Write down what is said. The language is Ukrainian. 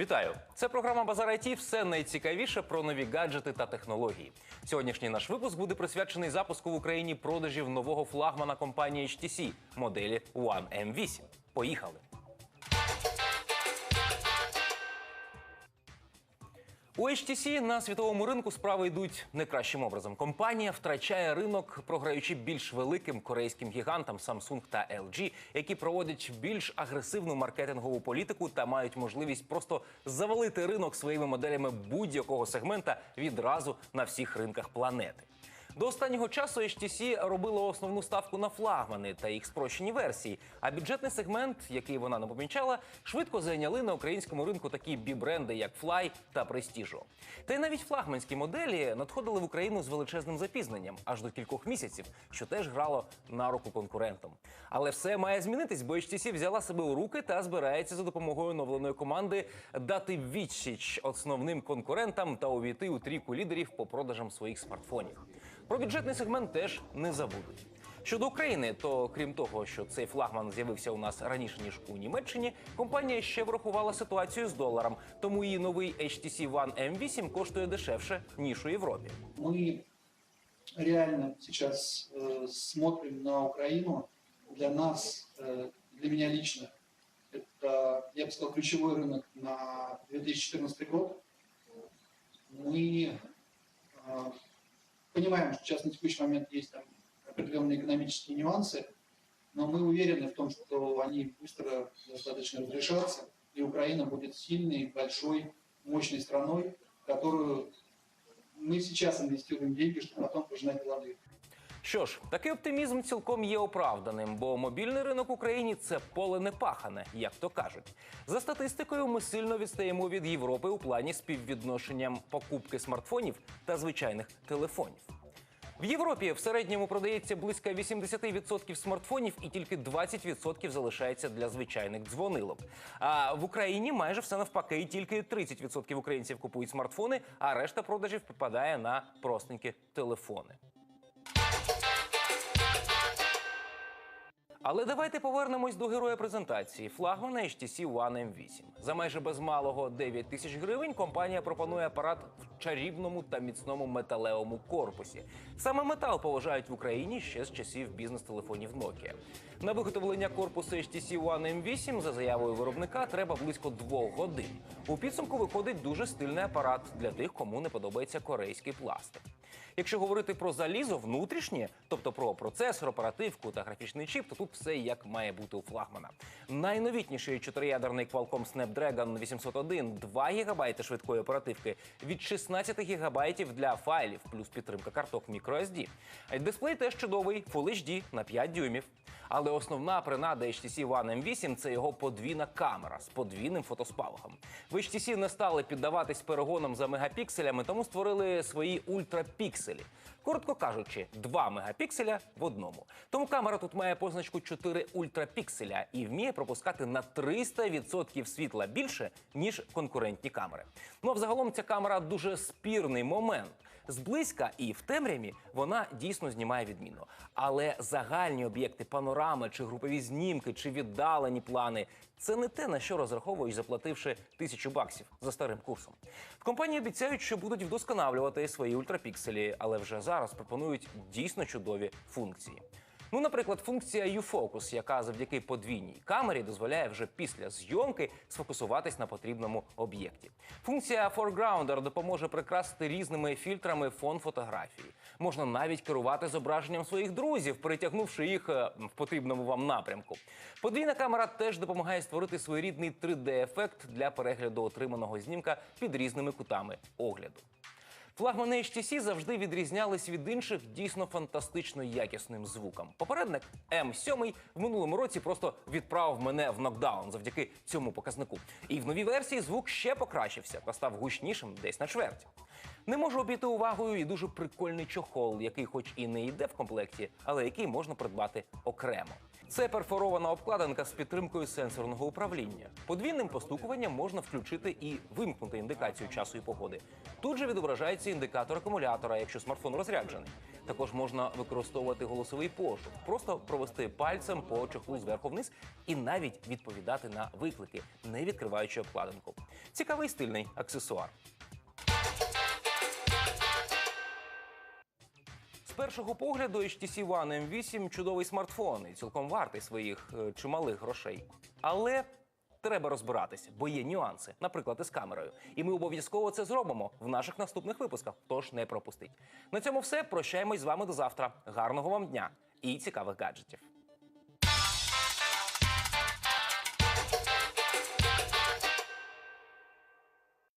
Вітаю! Це програма Базар IT. Все найцікавіше про нові гаджети та технології. Сьогоднішній наш випуск буде присвячений запуску в Україні продажів нового флагмана компанії HTC моделі One M8. Поїхали! У HTC на світовому ринку справи йдуть не кращим образом. Компанія втрачає ринок, програючи більш великим корейським гігантам Samsung та LG, які проводять більш агресивну маркетингову політику та мають можливість просто завалити ринок своїми моделями будь-якого сегмента відразу на всіх ринках планети. До останнього часу HTC робила основну ставку на флагмани та їх спрощені версії. А бюджетний сегмент, який вона не помічала, швидко зайняли на українському ринку такі бі-бренди, як Fly та Prestige. Та й навіть флагманські моделі надходили в Україну з величезним запізненням аж до кількох місяців, що теж грало на руку конкурентам. Але все має змінитись, бо HTC взяла себе у руки та збирається за допомогою оновленої команди дати відсіч основним конкурентам та увійти у трійку лідерів по продажам своїх смартфонів. Про бюджетний сегмент теж не забудуть. Щодо України, то крім того, що цей флагман з'явився у нас раніше ніж у Німеччині, компанія ще врахувала ситуацію з доларом, тому її новий HTC One M8 коштує дешевше ніж у Європі. Мы реально сейчас э, смотрим на Украину. Для нас, э, для меня лично, это, я бы сказал, ключевой рынок на 2014 год. Мы э, понимаем, что сейчас на текущий момент есть там определенные экономические нюансы, но мы уверены в том, что они быстро достаточно разрешатся, и Украина будет сильной, большой, мощной страной, которую мы сейчас инвестируем деньги, чтобы потом пожинать плоды. Що ж, такий оптимізм цілком є оправданим, бо мобільний ринок Україні це поле не пахане, як то кажуть. За статистикою, ми сильно відстаємо від Європи у плані співвідношенням покупки смартфонів та звичайних телефонів. В Європі в середньому продається близько 80% смартфонів, і тільки 20% залишається для звичайних дзвонилок. А в Україні майже все навпаки, і тільки 30% українців купують смартфони, а решта продажів припадає на простенькі телефони. Але давайте повернемось до героя презентації флагмана HTC One M8. За майже без малого 9 тисяч гривень компанія пропонує апарат в чарівному та міцному металевому корпусі. Саме метал поважають в Україні ще з часів бізнес-телефонів Nokia. На виготовлення корпусу HTC One M8 за заявою виробника треба близько двох годин. У підсумку виходить дуже стильний апарат для тих, кому не подобається корейський пластик. Якщо говорити про залізо внутрішнє, тобто про процесор, оперативку та графічний чіп, то тут все як має бути у флагмана. Найновітніший чотириядерний Qualcomm Snapdragon 801, 2 ГБ швидкої оперативки від 16 ГБ для файлів, плюс підтримка карток microSD. Дисплей теж чудовий, Full HD на 5 дюймів. Але основна принада HTC One M8 – це його подвійна камера з подвійним фотоспалахом. В HTC не стали піддаватись перегонам за мегапікселями, тому створили свої ультрапікселі. Коротко кажучи, 2 мегапікселя в одному. Тому камера тут має позначку 4 ультрапікселя і вміє пропускати на 300% світла більше, ніж конкурентні камери. Ну а взагалом ця камера дуже спірний момент. Зблизька і в темряві вона дійсно знімає відмінно. Але загальні об'єкти, панорами чи групові знімки, чи віддалені плани це не те, на що розраховуєш, заплативши тисячу баксів за старим курсом. В компанії обіцяють, що будуть вдосконалювати свої ультрапікселі, але вже зараз пропонують дійсно чудові функції. Ну, наприклад, функція U-Focus, яка завдяки подвійній камері дозволяє вже після зйомки сфокусуватись на потрібному об'єкті. Функція Foregrounder допоможе прикрасити різними фільтрами фон фотографії. Можна навіть керувати зображенням своїх друзів, перетягнувши їх е, в потрібному вам напрямку. Подвійна камера теж допомагає створити своєрідний 3D-ефект для перегляду отриманого знімка під різними кутами огляду. Флагмани HTC завжди відрізнялись від інших дійсно фантастично якісним звуком. Попередник М7 в минулому році просто відправив мене в нокдаун завдяки цьому показнику. І в новій версії звук ще покращився та став гучнішим десь на чверть. Не можу обійти увагою і дуже прикольний чохол, який, хоч і не йде в комплекті, але який можна придбати окремо. Це перфорована обкладинка з підтримкою сенсорного управління. Подвійним постукуванням можна включити і вимкнути індикацію часу і погоди. Тут же відображається індикатор акумулятора, якщо смартфон розряджений. Також можна використовувати голосовий пошук, просто провести пальцем по чохлу зверху вниз і навіть відповідати на виклики, не відкриваючи обкладинку. Цікавий стильний аксесуар. Першого погляду HTC One M8 чудовий смартфон і цілком вартий своїх е, чималих грошей. Але треба розбиратися, бо є нюанси, наприклад, із камерою. І ми обов'язково це зробимо в наших наступних випусках. Тож не пропустіть. На цьому все. Прощаємось з вами до завтра. Гарного вам дня і цікавих гаджетів.